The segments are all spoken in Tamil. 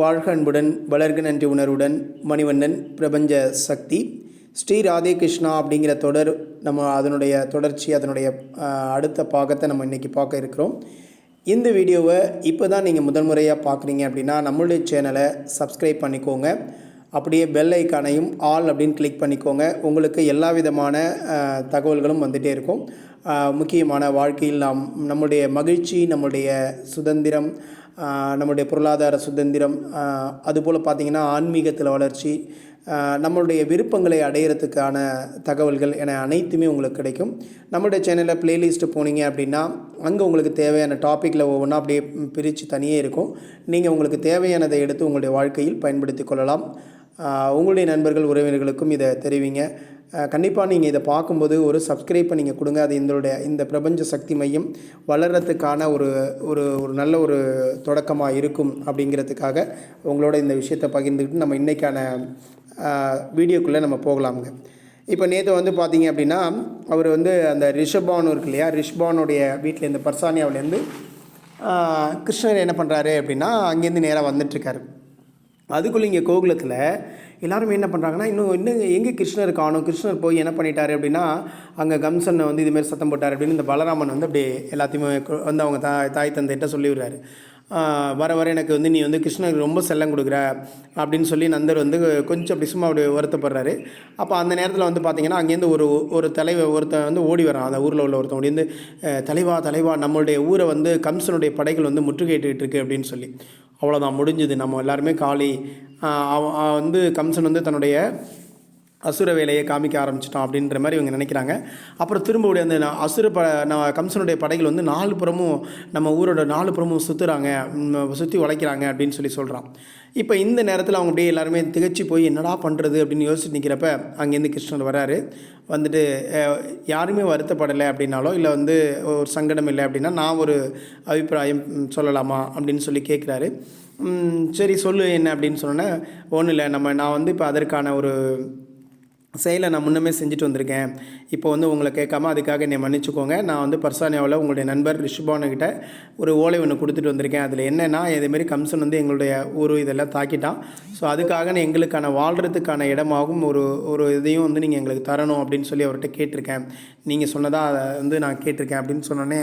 வாழ்க அன்புடன் வளர்க நன்றி உணர்வுடன் மணிவண்ணன் பிரபஞ்ச சக்தி. ஸ்ரீ ராதே கிருஷ்ணா அப்படிங்கிற தொடர் நம்ம அதனுடைய தொடர்ச்சி அதனுடைய அடுத்த பாகத்தை நம்ம இன்றைக்கி பார்க்க இருக்கிறோம். இந்த வீடியோவை இப்போ தான் நீங்கள் முதல் முறையாக பார்க்குறீங்க அப்படின்னா நம்மளுடைய சேனலை சப்ஸ்கிரைப் பண்ணிக்கோங்க. அப்படியே பெல் ஐக்கானையும் ஆல் அப்படின்னு கிளிக் பண்ணிக்கோங்க. உங்களுக்கு எல்லா விதமான தகவல்களும் வந்துகிட்டே இருக்கும். முக்கியமான வாழ்க்கையில் நாம் நம்முடைய மகிழ்ச்சி நம்முடைய சுதந்திரம் நம்முடைய பொருளாதார சுதந்திரம் அதுபோல் பார்த்திங்கன்னா ஆன்மீகத்தில் வளர்ச்சி நம்மளுடைய விருப்பங்களை அடையிறதுக்கான தகவல்கள் என அனைத்துமே உங்களுக்கு கிடைக்கும். நம்மளுடைய சேனலில் ப்ளேலிஸ்ட்டு போனீங்க அப்படின்னா அங்கே உங்களுக்கு தேவையான டாப்பிக்கில் ஒவ்வொன்றா அப்படியே பிரித்து தனியே இருக்கும். நீங்கள் உங்களுக்கு தேவையானதை எடுத்து உங்களுடைய வாழ்க்கையில் பயன்படுத்தி கொள்ளலாம். உங்களுடைய நண்பர்கள் உறவினர்களுக்கும் இதை தெரிவிங்க. கண்டிப்பாக நீங்கள் இதை பார்க்கும்போது ஒரு சப்ஸ்கிரைப் நீங்கள் கொடுங்க. அது எங்களுடைய இந்த பிரபஞ்ச சக்தி மையம் வளர்கிறதுக்கான ஒரு ஒரு ஒரு நல்ல ஒரு தொடக்கமாக இருக்கும் அப்படிங்கிறதுக்காக உங்களோட இந்த விஷயத்தை பகிர்ந்துக்கிட்டு நம்ம இன்றைக்கான வீடியோக்குள்ளே நம்ம போகலாமுங்க. இப்போ நேற்று வந்து பார்த்தீங்க அப்படின்னா அவர் வந்து அந்த ரிஷபானு இருக்கு இல்லையா? ரிஷ்பானுடைய வீட்டில் இந்த பர்சானியாவிலேருந்து கிருஷ்ணர் என்ன பண்ணுறாரு அப்படின்னா அங்கேருந்து நேராக வந்துட்டுருக்காரு அதுக்குள்ளே இங்கே கோகுலத்தில் எல்லாருமே என்ன பண்ணுறாங்கன்னா இன்னும் இன்னும் எங்கே கிருஷ்ணர் காணும் கிருஷ்ணர் போய் என்ன பண்ணிட்டார் அப்படின்னா அங்கே கம்சனை வந்து இதுமாரி சத்தம் போட்டார் அப்படின்னு இந்த பலராமன் வந்து அப்படியே எல்லாத்தையுமே வந்து அவங்க தா தாய் தந்தைகிட்ட சொல்லிவிடுறாரு. வர வர எனக்கு வந்து நீ வந்து கிருஷ்ணருக்கு ரொம்ப செல்லம் கொடுக்குற அப்படின்னு சொல்லி நந்தர் வந்து கொஞ்சம் அப்படி சும்மா அப்படி வருத்தப்படுறாரு. அப்போ அந்த நேரத்தில் வந்து பார்த்திங்கன்னா அங்கேருந்து ஒரு ஒரு தலைவர் ஒருத்தன் வந்து ஓடி வரான். அந்த ஊரில் உள்ள ஒருத்தன் ஓடி வந்து தலைவா தலைவா நம்மளுடைய ஊரை வந்து கம்சனுடைய படைகள் வந்து முற்றுகையிட்டுக்கிட்டு இருக்கு அப்படின்னு சொல்லி. அவ்வளோதான் முடிஞ்சுது. நம்ம எல்லாருமே காலி. வந்து கம்சன் வந்து தன்னுடைய அசுர வேலையை காமிக்க ஆரம்பிச்சிட்டோம் அப்படின்ற மாதிரி இவங்க நினைக்கிறாங்க. அப்புறம் திரும்ப அந்த அசுர ப நான் கம்சனுடைய படைகள் வந்து நாலு புறமும் நம்ம ஊரோட நாலு புறமும் சுற்றுறாங்க சுற்றி உழைக்கிறாங்க அப்படின்னு சொல்லி சொல்கிறான் இப்போ இந்த நேரத்தில் அவங்க அப்படியே எல்லாருமே திகச்சு போய் என்னடா பண்ணுறது அப்படின்னு யோசிச்சு நிற்கிறப்ப அங்கேருந்து கிருஷ்ணர் வராரு. வந்துட்டு யாருமே வருத்தப்படலை அப்படின்னாலோ இல்லை வந்து ஒரு சங்கடம் இல்லை அப்படின்னா நான் ஒரு அபிப்பிராயம் சொல்லலாமா அப்படின்னு சொல்லி கேட்குறாரு சரி சொல்லு என்ன அப்படின்னு சொன்னோன்னே ஒன்றும் இல்லை நம்ம நான் வந்து இப்போ அதற்கான ஒரு செயலை நான் முன்னமே செஞ்சுட்டு வந்திருக்கேன். இப்போ வந்து உங்களை கேட்காம அதுக்காக என்னை மன்னிச்சுக்கோங்க. நான் வந்து பர்சானியாவில் உங்களுடைய நண்பர் ரிஷபானுக்கிட்ட ஒரு ஓலை ஒன்று கொடுத்துட்டு வந்திருக்கேன். அதில் என்னென்னா இதேமாரி கம்சன் வந்து எங்களுடைய ஊர் இதெல்லாம் தாக்கிட்டான். ஸோ அதுக்காக நான் எங்களுக்கான வாழ்கிறதுக்கான இடமாகவும் ஒரு ஒரு இதையும் வந்து நீங்கள் எங்களுக்கு தரணும் அப்படின்னு சொல்லி அவர்கிட்ட கேட்டிருக்கேன். நீங்கள் சொன்னதாக அதை வந்து நான் கேட்டிருக்கேன் அப்படின்னு சொன்னோன்னே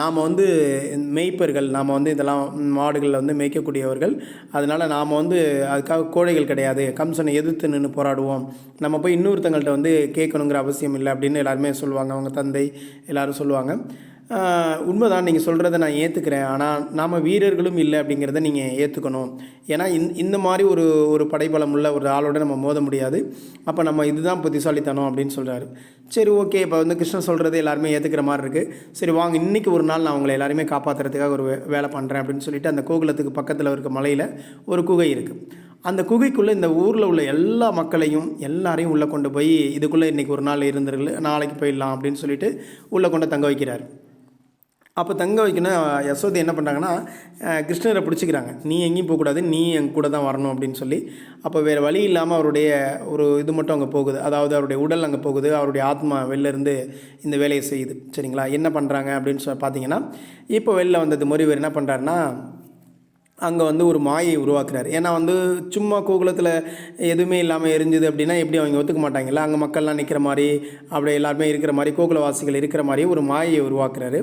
நாம் வந்து மேய்ப்பர்கள் நாம் வந்து இதெல்லாம் மாடுகளில் வந்து மேய்க்கக்கூடியவர்கள். அதனால் நாம் வந்து அதுக்காக கோழைகள் கிடையாது. கம்சனை எதிர்த்து நின்று போராடுவோம். நம்ம போய் இன்னொருத்தங்கள்ட்ட வந்து கேட்கணுங்கிற அவசியம் இல்லை அப்படின்னு எல்லாருமே சொல்லுவாங்க. அவங்க தந்தை எல்லாரும் சொல்லுவாங்க. உண்மைதான் நீங்கள் சொல்கிறத நான் ஏற்றுக்கிறேன் ஆனால் நாம் வீரர்களும் இல்லை அப்படிங்கிறத நீங்கள் ஏற்றுக்கணும் ஏன்னா இந் இந்த மாதிரி ஒரு ஒரு படைபலம் உள்ள ஒரு ஆளோட நம்ம மோத முடியாது. அப்போ நம்ம இதுதான் புத்திசாலித்தனம் அப்படின்னு சொல்கிறாரு சரி ஓகே. இப்போ வந்து கிருஷ்ணன் சொல்கிறது எல்லாருமே ஏற்றுக்கிற மாதிரி இருக்குது சரி வாங்க இன்றைக்கி ஒரு நாள் நான் உங்களை எல்லாருமே காப்பாற்றுறதுக்காக ஒரு வேலை பண்ணுறேன் அப்படின்னு சொல்லிட்டு அந்த கோகுலத்துக்கு பக்கத்தில் இருக்க மலையில் ஒரு குகை இருக்குது அந்த குகைக்குள்ளே இந்த ஊரில் உள்ள எல்லா மக்களையும் எல்லாரையும் உள்ளே கொண்டு போய் இதுக்குள்ளே இன்றைக்கி ஒரு நாள் இருந்துருல நாளைக்கு போயிடலாம் அப்படின்னு சொல்லிட்டு உள்ளே கொண்டு தங்க வைக்கிறார். அப்போ தங்க வைக்கணும் யசோதை என்ன பண்ணுறாங்கன்னா கிருஷ்ணரை பிடிச்சிக்கிறாங்க. நீ எங்கேயும் போகக்கூடாது நீ என் கூட தான் வரணும் அப்படின்னு சொல்லி அப்போ வேறு வழி இல்லாமல் அவருடைய ஒரு இது மட்டும் அங்கே போகுது. அதாவது அவருடைய உடல் அங்கே போகுது அவருடைய ஆத்மா வெளில இருந்து இந்த வேலையை செய்யுது. சரிங்களா? என்ன பண்ணுறாங்க அப்படின்னு சொல்லி பார்த்தீங்கன்னா இப்போ வெளில வந்தது முறிவர் என்ன பண்ணுறாருன்னா அங்கே வந்து ஒரு மாயை உருவாக்குறாரு. ஏன்னா வந்து சும்மா கோகுலத்தில் எதுவுமே இல்லாமல் எரிஞ்சுது அப்படின்னா எப்படி அவங்க ஒத்துக்க மாட்டாங்கல்ல? அங்கே மக்கள்லாம் நிற்கிற மாதிரி அப்படி எல்லாருமே இருக்கிற மாதிரி கோகுலவாசிகள் இருக்கிற மாதிரி ஒரு மாயை உருவாக்குறாரு.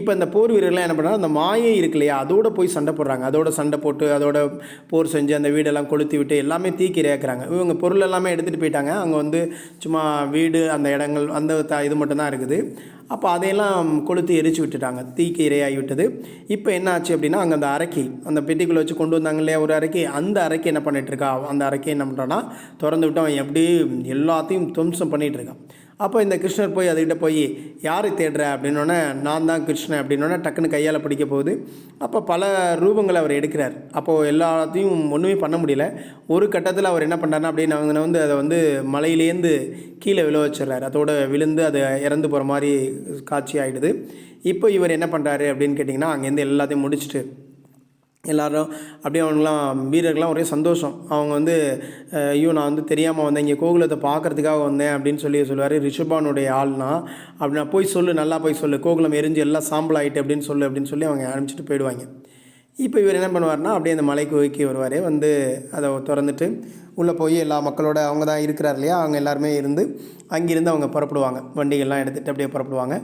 இப்போ இந்த போர் வீரர்லாம் என்ன பண்ணுறாங்க அந்த மாயை இருக்கு இல்லையா? அதோட போய் சண்டை போடுறாங்க. அதோட சண்டை போட்டு அதோட போர் செஞ்சு அந்த வீடெல்லாம் கொளுத்தி விட்டு எல்லாமே தீக்கி இறக்குறாங்க இவங்க பொருள் எல்லாமே எடுத்துகிட்டு போயிட்டாங்க. அங்கே வந்து சும்மா வீடு அந்த இடங்கள் அந்த த இது மட்டும்தான் இருக்குது. அப்போ அதையெல்லாம் கொளுத்து எரிச்சு விட்டுட்டாங்க. தீக்கு இரையாகி விட்டது. இப்போ என்ன ஆச்சு அப்படின்னா அங்கே அந்த அரைக்கி அந்த பெட்டிக்குள்ளே வச்சு கொண்டு வந்தாங்க இல்லையா ஒரு அரைக்கி. அந்த அரைக்கி என்ன பண்ணிகிட்ருக்கா அந்த அரைக்கி என்ன பண்ணுறான்னா திறந்து விட்டு அவன் எப்படி எல்லாத்தையும் துவம்சம் பண்ணிகிட்ருக்கான் அப்போ இந்த கிருஷ்ணர் போய் அதுக்கிட்ட போய் யாரை தேடுற? அப்படின்னோடனே நான் தான் கிருஷ்ணன். அப்படின்னோடனே டக்குன்னு கையால் பிடிக்க போகுது. அப்போ பல ரூபங்களை அவர் எடுக்கிறார். அப்போது எல்லாத்தையும் ஒன்றுமே பண்ண முடியல. ஒரு கட்டத்தில் அவர் என்ன பண்ணுறாருன்னா அப்படின்னு அவங்க வந்து அதை வந்து மலையிலேருந்து கீழே விழ வச்சிடுறாரு. அதோட விழுந்து அது இறந்து போகிற மாதிரி காட்சி ஆகிடுது இப்போ இவர் என்ன பண்ணுறாரு அப்படின்னு கேட்டிங்கன்னா அங்கேருந்து எல்லாத்தையும் முடிச்சுட்டு எல்லோரும் அப்படியே அவங்களாம் வீரர்கள்லாம் ஒரே சந்தோஷம். அவங்க வந்து ஐயோ நான் வந்து தெரியாமல் வந்தேன் இங்கே கோகுலத்தை பார்க்கறதுக்காக வந்தேன் அப்படின்னு சொல்லி சொல்லுவார். ரிஷபானுடைய ஆள்னா அப்படின்னா போய் சொல்லு நல்லா போய் சொல்லு கோகுலம் எரிஞ்சு எல்லாம் சாம்பல் ஆகிட்டு அப்படின்னு சொல்லு அப்படின்னு சொல்லி அவங்க அனுப்பிச்சிட்டு போயிடுவாங்க. இப்போ இவர் என்ன பண்ணுவார்னா அப்படியே அந்த மலைக்கு ஒதுக்கி வருவார். வந்து அதை திறந்துட்டு உள்ளே போய் எல்லா மக்களோட அவங்க தான் இருக்கிறார் இல்லையா? அவங்க எல்லாருமே இருந்து அங்கேருந்து அவங்க புறப்படுவாங்க. வண்டிகள்லாம் எடுத்துகிட்டு அப்படியே புறப்படுவாங்க.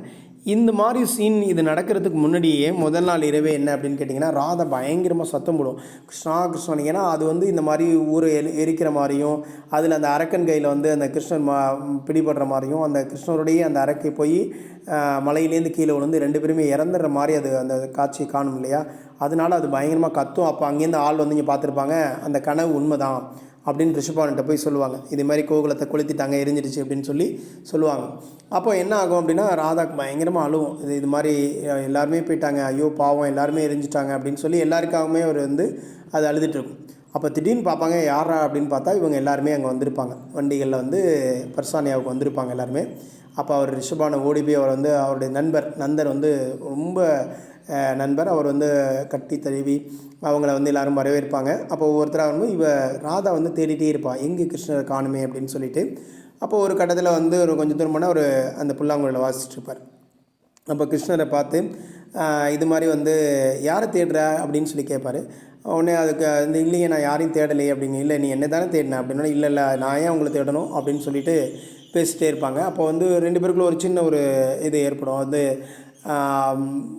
இந்த மாதிரி சீன் இது நடக்கிறதுக்கு முன்னாடியே முதல் நாள் இரவே என்ன அப்படின்னு கேட்டிங்கன்னா ராதா பயங்கரமாக சத்தம் போடும். கிருஷ்ணா கிருஷ்ணன் ஏன்னா அது வந்து இந்த மாதிரி ஊரை எரி எரிக்கிற மாதிரியும் அதில் அந்த அரக்கன் கையில் வந்து அந்த கிருஷ்ணன் மா பிடிபடுற மாதிரியும் அந்த கிருஷ்ணருடைய அந்த அரக்கை போய் மலையிலேருந்து கீழே விழுந்து ரெண்டு பேருமே இறந்துடுற மாதிரி அது அந்த காட்சி காணும் இல்லையா? அதனால அது பயங்கரமாக கத்தும். அப்போ அங்கேருந்து ஆள் வந்து இங்கே பார்த்துருப்பாங்க. அந்த கனவு உண்மைதான். அப்படின்னு ரிஷபான்கிட்ட போய் சொல்லுவாங்க. இது மாதிரி கோகுலத்தை கொளுத்திட்டாங்க எரிஞ்சிடுச்சு அப்படின்னு சொல்லி சொல்லுவாங்க. அப்போ என்ன ஆகும் அப்படின்னா ராதாக்கு பயங்கரமாக அழுவும். இது இது மாதிரி எல்லாருமே போயிட்டாங்க. ஐயோ பாவம் எல்லாருமே எரிஞ்சிட்டாங்க அப்படின்னு சொல்லி எல்லாருக்காகவுமே அவர் வந்து அது அழுதுகிட்ருக்கும் அப்போ திடீர்னு பார்ப்பாங்க யாரா அப்படின்னு பார்த்தா இவங்க எல்லாருமே அங்கே வந்திருப்பாங்க. வண்டிகளில் வந்து பர்சானியாவுக்கு வந்திருப்பாங்க எல்லாருமே. அப்போ அவர் ரிஷபானை ஓடி போய் அவர் வந்து அவருடைய நண்பர் நந்தர் வந்து ரொம்ப நண்பர். அவர் வந்து கட்டி தழுவி அவங்கள வந்து எல்லாரும் வரவேற்பாங்க. அப்போ ஒவ்வொருத்தராக வந்து இவ ராதா வந்து தேடிட்டே இருப்பாள் எங்கே கிருஷ்ணரை காணுமே அப்படின்னு சொல்லிட்டு. அப்போ ஒரு கட்டத்தில் வந்து ஒரு கொஞ்சம் தூரம் போனால் ஒரு அந்த புல்லாங்குழலை வாசிச்சுட்டு இருப்பார். அப்போ கிருஷ்ணரை பார்த்து இது மாதிரி வந்து யாரை தேடுற? அப்படின்னு சொல்லி கேட்பார் உடனே அதுக்கு இந்த இல்லையே நான் யாரையும் தேடலையே அப்படிங்க இல்லை நீ என்ன தானே தேடின? அப்படின்னா இல்லை இல்லை நான் ஏன் உங்களை தேடணும்? அப்படின்னு சொல்லிட்டு பேசிட்டே இருப்பாங்க. அப்போ வந்து ரெண்டு பேருக்குள்ள ஒரு சின்ன ஒரு இது ஏற்படும். வந்து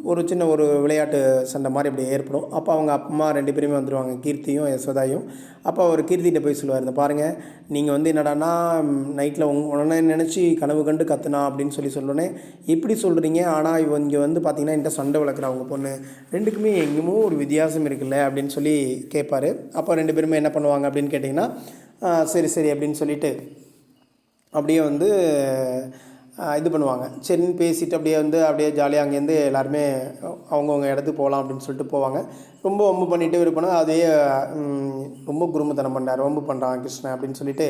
ஒரு சின்ன ஒரு விளையாட்டு சண்டை மாதிரி இப்படி ஏற்படும். அப்போ அவங்க அம்மா ரெண்டு பேருமே வந்துடுவாங்க கீர்த்தியும் யசோதாயும். அப்போ அவர் கீர்த்திகிட்ட போய் சொல்லுவார் இந்த பாருங்கள் நீங்கள் வந்து என்னடான்னா நைட்டில் உங் உடனே நினச்சி கனவு கண்டு கத்துனா அப்படின்னு சொல்லி சொல்லணுன்னே எப்படி சொல்கிறீங்க ஆனால் இவங்க இங்கே வந்து பார்த்தீங்கன்னா என்கிட்ட சண்டை வளர்க்குறா அவங்க பொண்ணு. ரெண்டுக்குமே எங்கேயுமோ ஒரு வித்தியாசம் இருக்குல்ல அப்படின்னு சொல்லி கேட்பாரு. அப்போ ரெண்டு பேருமே என்ன பண்ணுவாங்க அப்படின்னு கேட்டிங்கன்னா சரி சரி அப்படின்னு சொல்லிட்டு அப்படியே வந்து இது பண்ணுவாங்க. சரின்னு பேசிட்டு அப்படியே வந்து அப்படியே ஜாலியாக அங்கேருந்து எல்லாருமே அவங்கவுங்க இடத்துக்கு போகலாம் அப்படின்னு சொல்லிட்டு போவாங்க. ரொம்ப ஒம்பு பண்ணிட்டு இருப்பாங்க அதே ரொம்ப குருமத்தனம் பண்ணார். ரொம்ப பண்ணுறான் கிருஷ்ணன் அப்படின்னு சொல்லிட்டு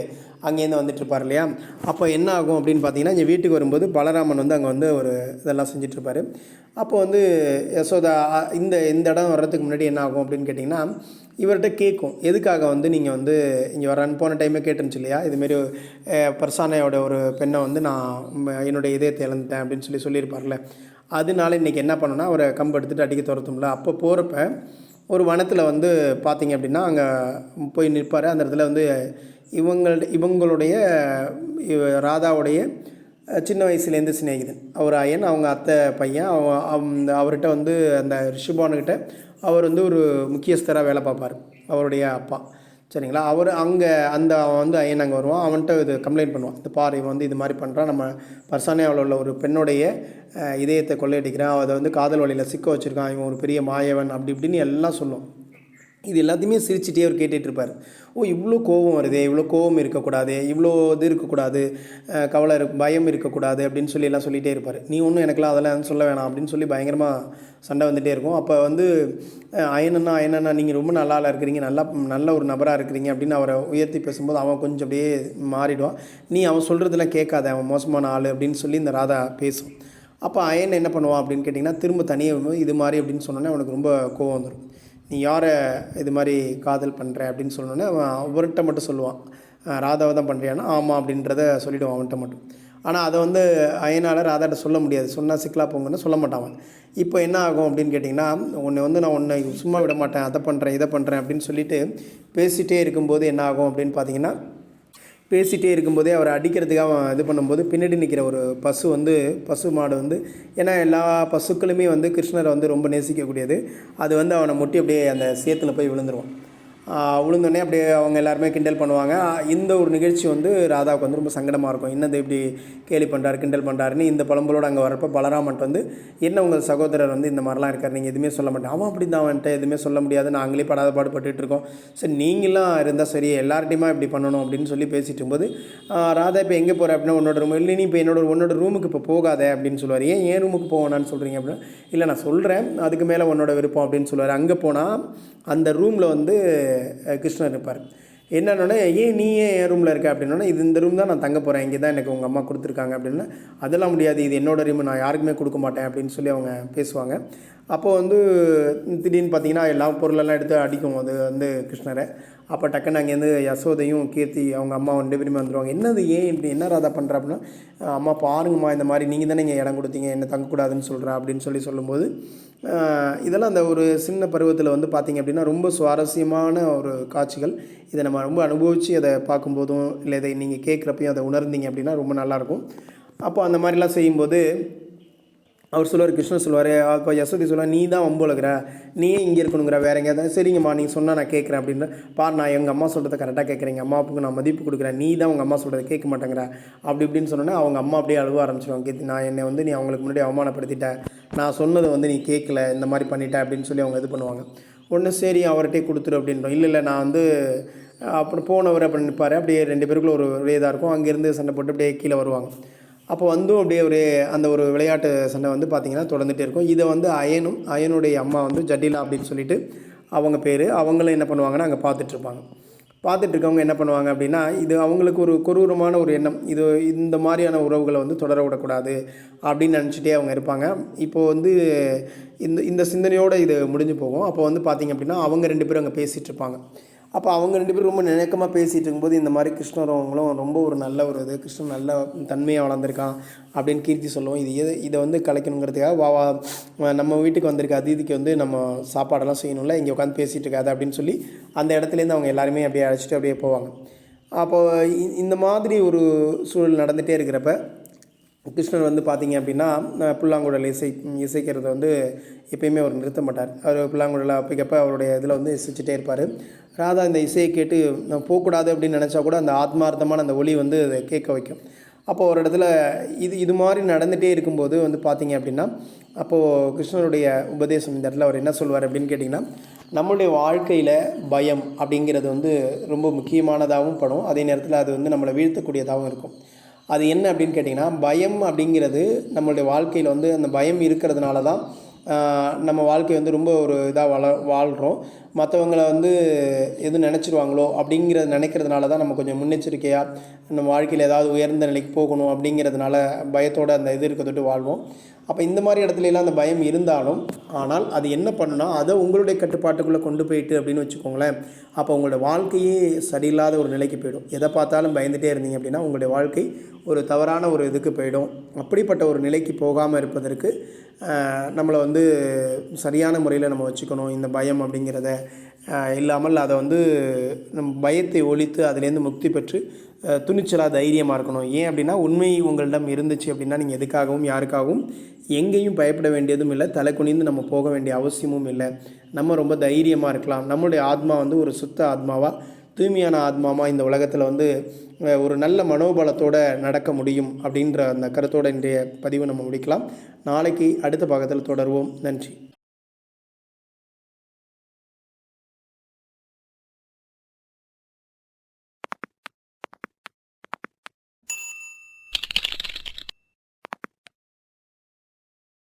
அங்கேருந்து வந்துட்டு இருப்பார் இல்லையா? அப்போ என்ன ஆகும் அப்படின்னு பார்த்தீங்கன்னா இங்கே வீட்டுக்கு வரும்போது பலராமன் வந்து அங்கே வந்து ஒரு இதெல்லாம் செஞ்சிட்ருப்பார் அப்போ வந்து யசோதா இந்த இந்த இடம் வர்றதுக்கு முன்னாடி என்ன ஆகும் அப்படின்னு கேட்டிங்கன்னா இவர்கிட்ட கேட்கும். எதுக்காக வந்து நீங்கள் வந்து இங்கே வரேன்னு போன டைமே கேட்டுருந்துச்சு இல்லையா இதுமாரி பர்சானையோட ஒரு பெண்ணை வந்து நான் என்னுடைய இதயத்தை இழந்துட்டேன் அப்படின்னு சொல்லி சொல்லியிருப்பார்ல. அதனால இன்றைக்கி என்ன பண்ணோன்னா அவரை கம்பு எடுத்துகிட்டு அடிக்க துரத்தும்ல. அப்போ போகிறப்ப ஒரு வனத்தில் வந்து பார்த்தீங்க அப்படின்னா அங்கே போய் நிற்பார். அந்த இடத்துல வந்து இவங்கள்ட இவங்களுடைய இவ- ராதாவுடைய சின்ன வயசுலேருந்து சிநேகிதன். அவர் அயன் அவங்க அத்தை பையன் அவ- அந்த அவர்கிட்ட வந்து அந்த ரிஷபானுக்கிட்ட அவர் வந்து ஒரு முக்கியஸ்தராக வேலை பார்ப்பார். அவருடைய அப்பா. சரிங்களா? அவர் அங்கே அந்த அவன் வந்து ஐயன் அங்கே வருவான். அவன்கிட்ட இது கம்ப்ளைண்ட் பண்ணுவான். இந்த பாரு இவன் வந்து இது மாதிரி பண்ணுறான் நம்ம பர்சானியாவில் உள்ள ஒரு பெண்ணுடைய இதயத்தை கொள்ளையடிக்கிறான். அதை வந்து காதல் வழியில் சிக்க வச்சுருக்கான். இவன் ஒரு பெரிய மாயவன் அப்படி இப்படின்னு எல்லாம் சொல்லும். இது எல்லாத்தையுமே சிரிச்சிட்டே அவர் கேட்டுகிட்டு இருப்பார். ஓ இவ்வளோ கோபம் வருதே இவ்வளோ கோபம் இருக்கக்கூடாது இவ்வளோ இது இருக்கக்கூடாது கவலை இருக்கு பயம் இருக்கக்கூடாது அப்படின்னு சொல்லி எல்லாம் சொல்லிகிட்டே இருப்பார். நீ ஒன்றும் எனக்குலாம் அதெல்லாம் சொல்ல வேணாம் அப்படின்னு சொல்லி பயங்கரமாக சண்டை வந்துகிட்டே இருக்கும். அப்போ வந்து அயனண்ணா அயனண்ணா நீங்கள் ரொம்ப நல்லா இருக்கிறீங்க நல்லா நல்ல ஒரு நபராக இருக்கிறீங்க அப்படின்னு அவரை உயர்த்தி பேசும்போது அவன் கொஞ்சம் அப்படியே மாறிடுவான். நீ அவன் சொல்கிறதெல்லாம் கேட்காத அவன் மோசமான ஆள் அப்படின்னு சொல்லி இந்த ராதா பேசும். அப்போ அயன் என்ன பண்ணுவான் அப்படின்னு கேட்டிங்கன்னா திரும்ப தனியாக இது மாதிரி அப்படின்னு சொன்னோன்னே அவனுக்கு ரொம்ப கோவம் வந்துடும் நீ யாரை இது மாதிரி காதல் பண்ணுற அப்படின்னு சொன்னோன்னே அவன் அவர்கிட்ட மட்டும் சொல்லுவான். ராதாவை தான் பண்ணுறியானா ஆமாம் அப்படின்றத சொல்லிவிடுவான் அவன்கிட்ட மட்டும். ஆனால் அதை வந்து அயனால் ராதாட்ட சொல்ல முடியாது. சொன்னால் சிக்கலா போங்கன்னு சொல்ல மாட்டான் அவன். இப்போ என்ன ஆகும் அப்படின்னு கேட்டிங்கன்னா உன்னை வந்து நான் உன்னை சும்மா விட மாட்டேன் அதை பண்ணுறேன் இதை பண்ணுறேன் அப்படின்னு சொல்லிட்டு பேசிகிட்டே இருக்கும்போது என்ன ஆகும் அப்படின்னு பார்த்தீங்கன்னா பேசிகிட்டே இருக்கும்போதே அவரை அடிக்கிறதுக்காக அவன் இது பண்ணும்போது பின்னாடி நிற்கிற ஒரு பசு வந்து பசு மாடு வந்து ஏன்னா எல்லா பசுக்களுமே வந்து கிருஷ்ணரை வந்து ரொம்ப நேசிக்கக்கூடியது. அது வந்து அவனை முட்டி அப்படியே அந்த சேத்தில் போய் விழுந்துருவான் விழுந்தோடனே அப்படியே அவங்க எல்லாருமே கிண்டல் பண்ணுவாங்க. இந்த ஒரு நிகழ்ச்சி வந்து ராதாவுக்கு வந்து ரொம்ப சங்கடமாக இருக்கும். என்னது இப்படி கேலி பண்ணுறாரு கிண்டல் பண்ணுறாருன்னு இந்த பழம்பலோடு அங்கே வரப்போ பலராமன்ட்டு வந்து என்ன உங்கள் சகோதரர் வந்து இந்த மாதிரிலாம் இருக்கார்? நீங்கள் எதுவுமே சொல்ல மாட்டேன் அவன் அப்படி தான் அவன்கிட்ட எதுவுமே சொல்ல முடியாது. நாங்களே படாத பாடுபட்டுட்டு இருக்கோம். சரி நீங்களாம் இருந்தால் சரி எல்லார்ட்டையுமா இப்படி பண்ணணும்? அப்படின்னு சொல்லி பேசிட்டு இருக்கும்போது ராதா இப்போ எங்கே போகிற அப்படின்னா உன்னோட ரூம் இல்லை நீ இப்போ என்னோட உன்னோட ரூமுக்கு இப்போ போகாத அப்படின்னு சொல்லுவார். ஏன் என் ரூமுக்கு போவேனான்னு சொல்கிறீங்க அப்படின்னா இல்லை நான் சொல்கிறேன் அதுக்கு மேலே உன்னோட விருப்பம் அப்படின்னு சொல்லுவார். அங்கே போனால் அந்த ரூமில் வந்து கிருஷ்ணர் இருப்பார். என்னன்னா ஏன் நீ ஏன் ரூமில் இருக்க அப்படின்னா இது இந்த ரூம் தான் நான் தங்க போகிறேன் இங்கே தான் எனக்கு உங்கள் அம்மா கொடுத்துருக்காங்க அப்படின்னா அதெல்லாம் முடியாது. இது என்னோட ரூம் நான் யாருக்குமே கொடுக்க மாட்டேன் அப்படின்னு சொல்லி அவங்க பேசுவாங்க. அப்போது வந்து திடீர்னு பார்த்தீங்கன்னா எல்லா பொருளெல்லாம் எடுத்து அடிக்கும். அது வந்து கிருஷ்ணரை. அப்போ டக்குன்னு அங்கேருந்து யசோதையும் கீர்த்தி அவங்க அம்மா ரெண்டு பேருமே வந்துடுவாங்க என்னது ஏன் இப்படி என்ன ராதா பண்ணுற அப்படின்னா அம்மா பாருங்கம்மா இந்த மாதிரி நீங்கள் தானே இங்கே இடம் கொடுத்தீங்க என்ன தங்கக்கூடாதுன்னு சொல்கிறேன் அப்படின்னு சொல்லி சொல்லும்போது இதெல்லாம் அந்த ஒரு சின்ன பருவத்தில் வந்து பார்த்திங்க அப்படின்னா ரொம்ப சுவாரஸ்யமான ஒரு காட்சிகள். இதை நம்ம ரொம்ப அனுபவித்து அதை பார்க்கும்போதும் இல்லை இதை நீங்கள் கேட்குறப்பையும் அதை உணர்ந்தீங்க அப்படின்னா ரொம்ப நல்லாயிருக்கும் அப்போ அந்த மாதிரிலாம் செய்யும்போது அவர் சொல்லுவார் கிருஷ்ணன் சொல்லுவார் அப்போ யசோதி சொல்லுவார் நீ தான் வம்போலகிற நீயே இங்கே இருக்கணுங்கிற வேற எங்கேயாவது சரிங்கம்மா நீ சொன்னால் நான் கேட்குறேன் அப்படின்னு. பார் நான் எங்கள் அம்மா சொல்கிறத கரெக்டாக கேட்குறேன் எங்கள் அம்மாவுக்கு நான் மதிப்பு கொடுக்குறேன் நீ தான் உங்கள் அம்மா சொல்கிறத கேட்க மாட்டேங்கிற அப்படி இப்படின்னு சொன்னோன்னே அவங்க அம்மா அப்படியே அழுவ ஆரம்பிச்சிடுவாங்க கீர்த்தி நான் என்னை வந்து நீ அவங்களுக்கு முன்னாடி அவமானப்படுத்திட்டேன் நான் சொன்னதை வந்து நீ கேட்கல இந்த மாதிரி பண்ணிட்டேன் அப்படின்னு சொல்லி அவங்க இது பண்ணுவாங்க. ஒன்று சரி அவர்கிட்டே கொடுத்துரு அப்படின்றோம். இல்லை இல்லை நான் வந்து அப்புறம் போனவர் அப்படின்னு நிற்பார் அப்படியே ரெண்டு பேருக்குள்ள ஒரு ஒரே இதாக இருக்கும். அங்கேருந்து சண்டை போட்டு அப்படியே கீழே வருவாங்க. அப்போ வந்தும் அப்படியே ஒரு அந்த ஒரு விளையாட்டு சண்டை வந்து பார்த்திங்கன்னா தொடர்ந்துகிட்டே இருக்கும். இதை வந்து அயனும் அயனுடைய அம்மா வந்து ஜட்டிலா அப்படின்னு சொல்லிட்டு அவங்க பேர். அவங்களும் என்ன பண்ணுவாங்கன்னா அங்கே பார்த்துட்ருப்பாங்க பார்த்துட்டு இருக்கவங்க என்ன பண்ணுவாங்க அப்படின்னா இது அவங்களுக்கு ஒரு கொரூரமான ஒரு எண்ணம். இது இந்த மாதிரியான உறவுகளை வந்து தொடர விடக்கூடாது அப்படின்னு நினச்சிட்டே அவங்க இருப்பாங்க. இப்போது வந்து இந்த இந்த சிந்தனையோடு இது முடிஞ்சு போகும். அப்போ வந்து பார்த்திங்க அப்படின்னா அவங்க ரெண்டு பேரும் அங்கே பேசிகிட்டு இருப்பாங்க. அப்போ அவங்க ரெண்டு பேரும் ரொம்ப நினைக்கமாக பேசிகிட்டு இருக்கும்போது இந்த மாதிரி கிருஷ்ணர் அவங்களும் ரொம்ப ஒரு நல்ல ஒரு இது கிருஷ்ணன் நல்ல தன்மையாக வளர்ந்துருக்கான் அப்படின்னு கீர்த்தி சொல்லுவோம். இது எது இதை வந்து கலைக்கணுங்கிறதுக்காக வா வா நம்ம வீட்டுக்கு வந்திருக்க அதிதிக்கு வந்து நம்ம சாப்பாடெல்லாம் செய்யணும்ல இங்கே உட்காந்து பேசிகிட்டு இருக்காது அப்படின்னு சொல்லி அந்த இடத்துலேருந்து அவங்க எல்லாருமே அப்படியே அழைச்சிட்டு அப்படியே போவாங்க. அப்போது இந்த மாதிரி ஒரு சூழல் நடந்துகிட்டே இருக்கிறப்ப கிருஷ்ணர் வந்து பார்த்தீங்க அப்படின்னா புல்லாங்குழல் இசை இசைக்கிறத வந்து எப்பயுமே அவர் நிறுத்த மாட்டார். அவர் புல்லாங்குழலை அப்பக்கப்போ அவருடைய இதில் வந்து இசைச்சிட்டே இருப்பார். ராதா இந்த இசையை கேட்டு நான் போகக்கூடாது அப்படின்னு நினச்சா கூட அந்த ஆத்மார்த்தமான அந்த ஒளி வந்து அதை கேட்க வைக்கும். அப்போ ஒரு இடத்துல இது இது மாதிரி நடந்துகிட்டே இருக்கும்போது வந்து பார்த்தீங்க அப்படின்னா அப்போது கிருஷ்ணருடைய உபதேசம் இந்த இடத்துல அவர் என்ன சொல்வார் அப்படின்னு கேட்டிங்கன்னா நம்மளுடைய வாழ்க்கையில் பயம் அப்படிங்கிறது வந்து ரொம்ப முக்கியமானதாகவும் படும். அதே நேரத்தில் அது வந்து நம்மளை வீழ்த்தக்கூடியதாகவும் இருக்கும். அது என்ன அப்படின்னு கேட்டிங்கன்னா பயம் அப்படிங்கிறது நம்மளுடைய வாழ்க்கையில் வந்து அந்த பயம் இருக்கிறதுனால தான் நம்ம வாழ்க்கை வந்து ரொம்ப ஒரு இதாக வள வாழ்கிறோம் மற்றவங்கள வந்து எது நினச்சிருவாங்களோ அப்படிங்கிறத நினைக்கிறதுனால தான் நம்ம கொஞ்சம் முன்னெச்சரிக்கையாக நம்ம வாழ்க்கையில் ஏதாவது உயர்ந்த நிலைக்கு போகணும் அப்படிங்கிறதுனால பயத்தோட அந்த இது இருக்கிறதுட்டு வாழ்வோம். அப்போ இந்த மாதிரி இடத்துல எல்லாம் அந்த பயம் இருந்தாலும் ஆனால் அது என்ன பண்ணுனா அதை உங்களுடைய கட்டுப்பாட்டுக்குள்ளே கொண்டு போயிட்டு அப்படின்னு வச்சுக்கோங்களேன் அப்போ உங்களோட வாழ்க்கையே சரியில்லாத ஒரு நிலைக்கு போயிடும். எதை பார்த்தாலும் பயந்துகிட்டே இருந்தீங்க அப்படின்னா உங்களுடைய வாழ்க்கை ஒரு தவறான ஒரு இதுக்கு போயிடும். அப்படிப்பட்ட ஒரு நிலைக்கு போகாமல் இருப்பதற்கு நம்மளை வந்து சரியான முறையில் நம்ம வச்சுக்கணும் இந்த பயம் அப்படிங்கிறத. இல்லாமல் அதை வந்து நம் பயத்தை ஒழித்து அதுலேருந்து முக்தி பெற்று துணிச்சலாக தைரியமாக இருக்கணும். ஏன் அப்படின்னா உண்மை உங்களிடம் இருந்துச்சு அப்படின்னா நீங்கள் எதுக்காகவும் யாருக்காகவும் எங்கேயும் பயப்பட வேண்டியதும் இல்லை. தலை குனிந்து நம்ம போக வேண்டிய அவசியமும் இல்லை. நம்ம ரொம்ப தைரியமாக இருக்கலாம். நம்மளுடைய ஆத்மா வந்து ஒரு சுத்த ஆத்மாவாக தூய்மையான ஆத்மாவாக இந்த உலகத்தில் வந்து ஒரு நல்ல மனோபலத்தோடு நடக்க முடியும் அப்படின்ற அந்த கருத்தோட இன்றைய பதிவை நம்ம முடிக்கலாம். நாளைக்கு அடுத்த பாகத்தில் தொடருவோம். நன்றி.